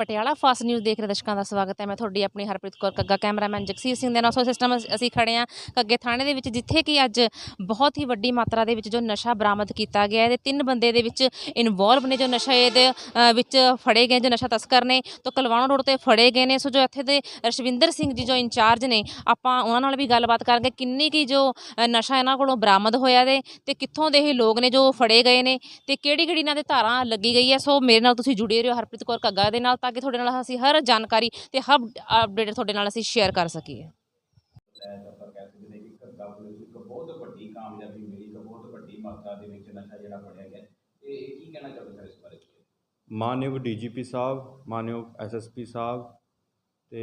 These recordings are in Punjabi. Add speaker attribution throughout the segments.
Speaker 1: ਪਟਿਆਲਾ ਫਾਸਟ ਨਿਊਜ਼ ਦੇਖ ਰਹੇ ਦਰਸ਼ਕਾਂ ਦਾ ਸਵਾਗਤ ਹੈ। ਮੈਂ ਤੁਹਾਡੀ ਆਪਣੀ ਹਰਪ੍ਰੀਤ ਕੌਰ, ਕੱਗਾ ਕੈਮਰਾਮੈਨ ਜਗਸੀਰ ਸਿੰਘ ਦੇ ਨਾਲ। ਸੋ ਸਿਸਟਮ ਅਸੀਂ ਖੜੇ ਹਾਂ ਕੱਗੇ ਥਾਣੇ ਦੇ ਵਿੱਚ, ਜਿੱਥੇ ਕਿ ਅੱਜ ਬਹੁਤ ਹੀ ਵੱਡੀ ਮਾਤਰਾ ਦੇ ਵਿੱਚ ਜੋ ਨਸ਼ਾ ਬਰਾਮਦ ਕੀਤਾ ਗਿਆ ਹੈ ਤੇ ਤਿੰਨ ਬੰਦੇ ਦੇ ਵਿੱਚ ਇਨਵੋਲਵ ਨੇ ਜੋ ਨਸ਼ੇ ਦੇ ਵਿੱਚ ਫੜੇ ਗਏ, ਜੋ ਨਸ਼ਾ ਤਸਕਰ ਨੇ। ਤੋਂ ਕਲਵਾਣਾ ਰੋਡ ਤੇ ਫੜੇ ਗਏ ਨੇ। ਸੋ ਜੋ ਇੱਥੇ ਦੇ ਰਸ਼ਵਿੰਦਰ ਸਿੰਘ ਜੀ ਜੋ ਇੰਚਾਰਜ ਨੇ, ਆਪਾਂ ਉਹਨਾਂ ਨਾਲ ਵੀ ਗੱਲਬਾਤ ਕਰਾਂਗੇ ਕਿੰਨੀ ਕੀ ਜੋ ਨਸ਼ਾ ਇਹਨਾਂ ਕੋਲੋਂ ਬਰਾਮਦ ਹੋਇਆ ਦੇ ਤੇ ਕਿੱਥੋਂ ਦੇ ਇਹ ਲੋਕ ਨੇ ਜੋ ਫੜੇ ਗਏ ਨੇ ਤੇ ਕਿਹੜੀ ਕਿਹੜੀ ਇਹਨਾਂ ਦੇ ਧਾਰਾਂ ਲੱਗੀ ਗਈ ਹੈ। ਸੋ ਮੇਰੇ ਨਾਲ ਤੁਸੀਂ ਜੁੜੇ ਰਹੋ ਹਰਪ੍ਰੀਤ ਕੌਰ, ਕੱਗਾ ਦੇ ਨਾਲ। ਤਾਂ ਕਿ ਤੁਹਾਡੇ ਨਾਲ ਅਸੀਂ ਹਰ ਜਾਣਕਾਰੀ ਤੇ ਹਰ ਅਪਡੇਟ ਤੁਹਾਡੇ ਨਾਲ ਅਸੀਂ ਸ਼ੇਅਰ ਕਰ ਸਕੀਏ।
Speaker 2: ਤਾਂ
Speaker 3: ਮਾਨਯੋਗ ਡੀਜੀਪੀ ਸਾਹਿਬ ਮਾਨਯੋਗ ਐਸਐਸਪੀ ਸਾਹਿਬ ਤੇ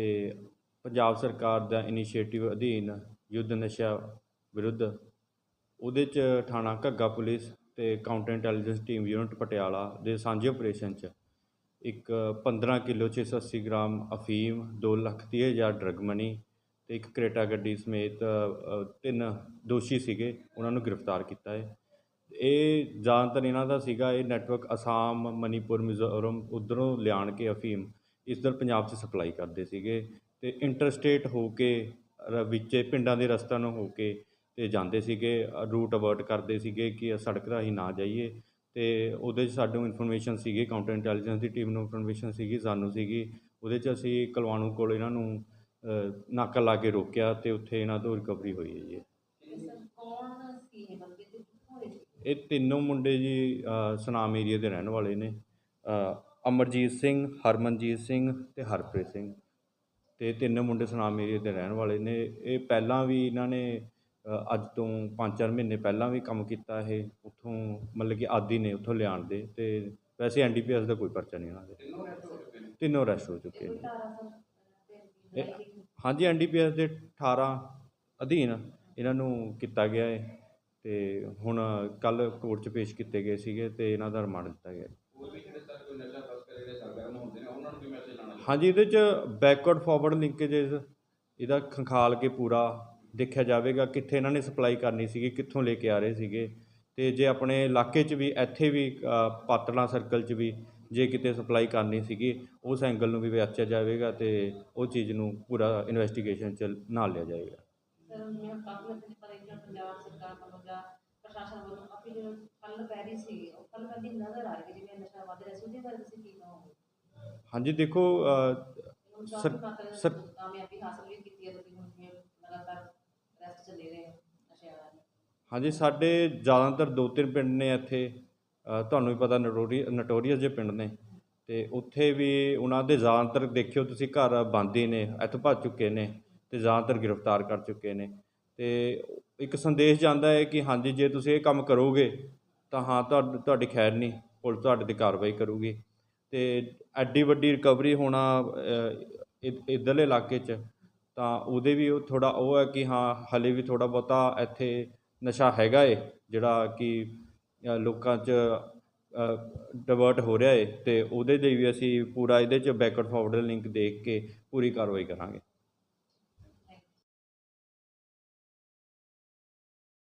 Speaker 3: ਪੰਜਾਬ ਸਰਕਾਰ ਦਾ ਇਨੀਸ਼ੀਏਟਿਵ ਅਧੀਨ ਯੁੱਧ ਨਸ਼ਾ ਵਿਰੁੱਧ ਉਹਦੇ ਚ ਥਾਣਾ ਘੱਗਾ ਪੁਲਿਸ ਤੇ counter intelligence team unit Patiala ਦੇ ਸਾਂਝੇ ਆਪਰੇਸ਼ਨ ਚ ਇੱਕ 15 ਕਿਲੋ 680 ਗ੍ਰਾਮ ਅਫੀਮ 2 ਲੱਖ ਤੀਹ ਹਜ਼ਾਰ ਡਰਗ ਮਨੀ ਤੇ ਇੱਕ ਕਰੇਟਾ ਗੱਡੀ ਸਮੇਤ ਅ, ਤਿੰਨ ਦੋਸ਼ੀ ਸੀਗੇ ਉਹਨਾਂ ਨੂੰ ਗ੍ਰਿਫਤਾਰ ਕੀਤਾ ਹੈ। ਇਹ ਜ਼ਿਆਦਾਤਰ ਇਹਨਾਂ ਦਾ ਸੀਗਾ ਇਹ ਨੈਟਵਰਕ ਅਸਾਮ ਮਨੀਪੁਰ ਮਿਜ਼ੋਰਮ ਉਧਰੋਂ ਲਿਆਣ ਕੇ ਅਫੀਮ ਇਸ ਇਸਧਰ ਪੰਜਾਬ 'ਚ ਸਪਲਾਈ ਕਰਦੇ ਸੀਗੇ ਤੇ ਇੰਟਰਸਟੇਟ ਹੋ ਕੇ ਰ- ਵਿੱਚੇ ਪਿੰਡਾਂ ਦੇ ਰਸਤਿਆਂ ਨੂੰ ਹੋ ਕੇ ਤੇ ਜਾਂਦੇ ਸੀਗੇ ਰੂਟ ਅਵਰਟ ਕਰਦੇ ਸੀਗੇ ਕਿ ਸੜਕ ਰਾਹੀਂ ਨਾ ਜਾਈਏ। ਤੇ ਉਹਦੇ 'ਚ ਸਾਨੂੰ ਇਨਫੋਰਮੇਸ਼ਨ ਸੀਗੀ ਕਾਊਂਟਰ ਇੰਟੈਲੀਜੈਂਸ ਦੀ ਟੀਮ ਨੂੰ ਇਨਫੋਰਮੇਸ਼ਨ ਸੀਗੀ ਸਾਨੂੰ ਸੀਗੀ। ਉਹਦੇ 'ਚ ਅਸੀਂ ਕਲਵਾਣੂ ਕੋਲ ਇਹਨਾਂ ਨੂੰ ਨਾਕਾ ਲਾ ਕੇ ਰੋਕਿਆ ਤੇ ਉੱਥੇ ਇਹਨਾਂ ਤੋਂ ਰਿਕਵਰੀ ਹੋਈ ਹੈ ਜੀ ਇਹ। ਤਿੰਨੋਂ ਮੁੰਡੇ ਜੀ ਸੁਨਾਮ ਏਰੀਆ ਦੇ ਰਹਿਣ ਵਾਲੇ ਨੇ। ਅਮਰਜੀਤ ਸਿੰਘ ਹਰਮਨਜੀਤ ਸਿੰਘ ਤੇ ਹਰਪ੍ਰੀਤ ਸਿੰਘ। ਤੇ ਤਿੰਨ ਮੁੰਡੇ ਸੁਨਾਮ ਏਰੀਆ ਦੇ ਰਹਿਣ ਵਾਲੇ ਨੇ। ਇਹ ਪਹਿਲਾਂ ਵੀ ਇਹਨਾਂ ਨੇ ਅੱਜ ਤੋਂ 5-4 ਮਹੀਨੇ ਪਹਿਲਾਂ ਵੀ ਕੰਮ ਕੀਤਾ ਇਹ ਉੱਥੋਂ ਮਤਲਬ ਕਿ ਆਦੀ ਨੇ ਉੱਥੋਂ ਲਿਆਉਣ ਦੇ ਤੇ ਵੈਸੇ ਐਨਡੀਪੀਐਸ ਦਾ ਕੋਈ ਪਰਚਾ ਨਹੀਂ ਇਹਨਾਂ ਦੇ। ਤਿੰਨੋਂ ਅਰੈਸਟ ਹੋ ਚੁੱਕੇ ਨੇ। ਹਾਂਜੀ ਐਨਡੀਪੀਐਸ ਦੇ 18 ਅਧੀਨ ਇਹਨਾਂ ਨੂੰ ਕੀਤਾ ਗਿਆ ਹੈ ਤੇ ਹੁਣ ਕੱਲ ਕੋਰਟ 'ਚ ਪੇਸ਼ ਕੀਤੇ ਗਏ ਸੀਗੇ ਤੇ ਇਹਨਾਂ ਦਾ ਰਿਮਾਂਡ ਦਿੱਤਾ ਗਿਆ।
Speaker 2: ਹੋਰ ਵੀ ਜਿਹੜੇ ਸਰ ਕੋਈ ਨਸ਼ਾ ਤਸਕਰ ਜਿਹੜੇ ਸਰਗਰਮ ਹੁੰਦੇ ਨੇ ਉਹਨਾਂ ਨੂੰ ਵੀ ਮੈਸੇਜ ਲਾਣਾ
Speaker 3: ਹਾਂਜੀ ਇਹਦੇ 'ਚ ਬੈਕਵਰਡ ਫਾਰਵਰਡ ਲਿੰਕੇजेस ਇਹਦਾ ਖੰਖਾਲ ਕੇ ਪੂਰਾ ਦੇਖਿਆ ਜਾਵੇਗਾ ਕਿੱਥੇ ਇਹਨਾਂ ਨੇ ਸਪਲਾਈ ਕਰਨੀ ਸੀਗੀ ਕਿੱਥੋਂ ਲੈ ਕੇ ਆ ਰਹੇ ਸੀਗੇ। ਤੇ ਜੇ ਆਪਣੇ ਇਲਾਕੇ 'ਚ ਵੀ ਇੱਥੇ ਵੀ ਅ, ਪਾਤੜਾਂ ਸਰਕਲ 'ਚ ਵੀ ਜੇ ਕਿਤੇ ਸਪਲਾਈ ਕਰਨੀ ਸੀਗੀ ਉਸ ਐਂਗਲ ਨੂੰ ਵੀ ਵਿਆਚਿਆ ਜਾਵੇਗਾ ਤੇ ਉਹ ਚੀਜ਼ ਨੂੰ ਪੂਰਾ ਇਨਵੈਸਟੀਗੇਸ਼ਨ 'ਚ ਨਾਲ ਲਿਆ ਜਾਏਗਾ
Speaker 4: ਸਰ ਮੈਂ ਕਾਫੀ ਹੱਦ ਤੱਕ ਪਰ ਇੱਕ ਪੰਜਾਬ ਸਰਕਾਰ ਵੱਲੋਂ ਜਾਂ ਪ੍ਰਸ਼ਾਸਨ ਵੱਲੋਂ ਕਾਫੀ ਜਿਹੜਾ ਕੱਲ ਪੈ ਰਹੀ ਸੀ ਉਹ ਕੱਲ ਪੈਂਦੀ ਨਜ਼ਰ ਆ ਰਹੀ ਹੈ ਜਿਵੇਂ ਨਸ਼ਾ ਵੱਧ ਰਿਹਾ ਸੀ ਉਹਦੇ ਬਾਰੇ ਤੁਸੀਂ ਕੀ ਕਹੋਗੇ?
Speaker 3: ਹਾਂਜੀ ਦੇਖੋ ਸਰ-
Speaker 4: ਕਾਮਯਾਬੀ ਹਾਸਲ ਵੀ ਕੀਤੀ ਹੈ ਤੁਸੀਂ ਹੁਣ ਜਿਵੇਂ ਲਗਾਤਾਰ ਰੈਸਟ ਚੱਲੇ ਰਹੇ ਨਸ਼ੇ ਵਾਲਿਆਂ ਦੀ
Speaker 3: ਹਾਂਜੀ ਸਾਡੇ ਜ਼ਿਆਦਾਤਰ ਦੋ ਤਿੰਨ ਪਿੰਡ ਨੇ ਇੱਥੇ। ਤੁਹਾਨੂੰ ਵੀ ਪਤਾ ਨਟੋਰੀ ਨਟੋਰੀਅਸ ਜੇ ਪਿੰਡ ਨੇ। ਤੇ ਉੱਥੇ ਵੀ ਉਹਨਾਂ ਦੇ ਜ਼ਿਆਦਾਤਰ ਦੇਖਿਓ ਤੁਸੀਂ ਘਰ ਬੰਦ ਹੀ ਨੇ ਇੱਥੋਂ ਭੱਜ ਚੁੱਕੇ ਨੇ ਤੇ ਜ਼ਿਆਦਾਤਰ ਗ੍ਰਿਫਤਾਰ ਕਰ ਚੁੱਕੇ ਨੇ। ਤੇ ਇੱਕ ਸੰਦੇਸ਼ ਜਾਂਦਾ ਹੈ ਕਿ ਹਾਂਜੀ ਜੇ ਤੁਸੀਂ ਇਹ ਕੰਮ ਕਰੋਗੇ ਤਾਂ ਹਾਂ ਤੁਹਾਡ- ਤੁਹਾਡੀ ਖੈਰ ਨਹੀਂ ਪੁਲਿਸ ਤੁਹਾਡੇ ਤੇ ਕਾਰਵਾਈ ਕਰੂਗੀ। ਤੇ ਐਡੀ ਵੱਡੀ ਰਿਕਵਰੀ ਹੋਣਾ ਅ, ਇੱਧਰਲੇ ਇਲਾਕੇ 'ਚ ਤਾਂ ਉਹਦੇ ਵੀ ਉਹ ਥੋੜਾ ਉਹ ਹੈ ਕਿ ਹਾਂ ਹਲੇ ਵੀ ਥੋੜਾ ਬਹੁਤਾ ਇੱਥੇ ਨਸ਼ਾ ਹੈਗਾ ਏ, ਜਿਹੜਾ ਕਿ ਲੋਕਾਂ 'ਚ ਡਿਵਰਟ ਹੋ ਰਿਹਾ ਏ ਅਤੇ ਉਹਦੇ ਲਈ ਵੀ ਅਸੀਂ ਪੂਰਾ ਇਹਦੇ 'ਚ ਬੈਕਵਰਡ ਫਾਰਵਰਡ ਲਿੰਕ ਦੇਖ ਕੇ ਪੂਰੀ ਕਾਰਵਾਈ ਕਰਾਂਗੇ।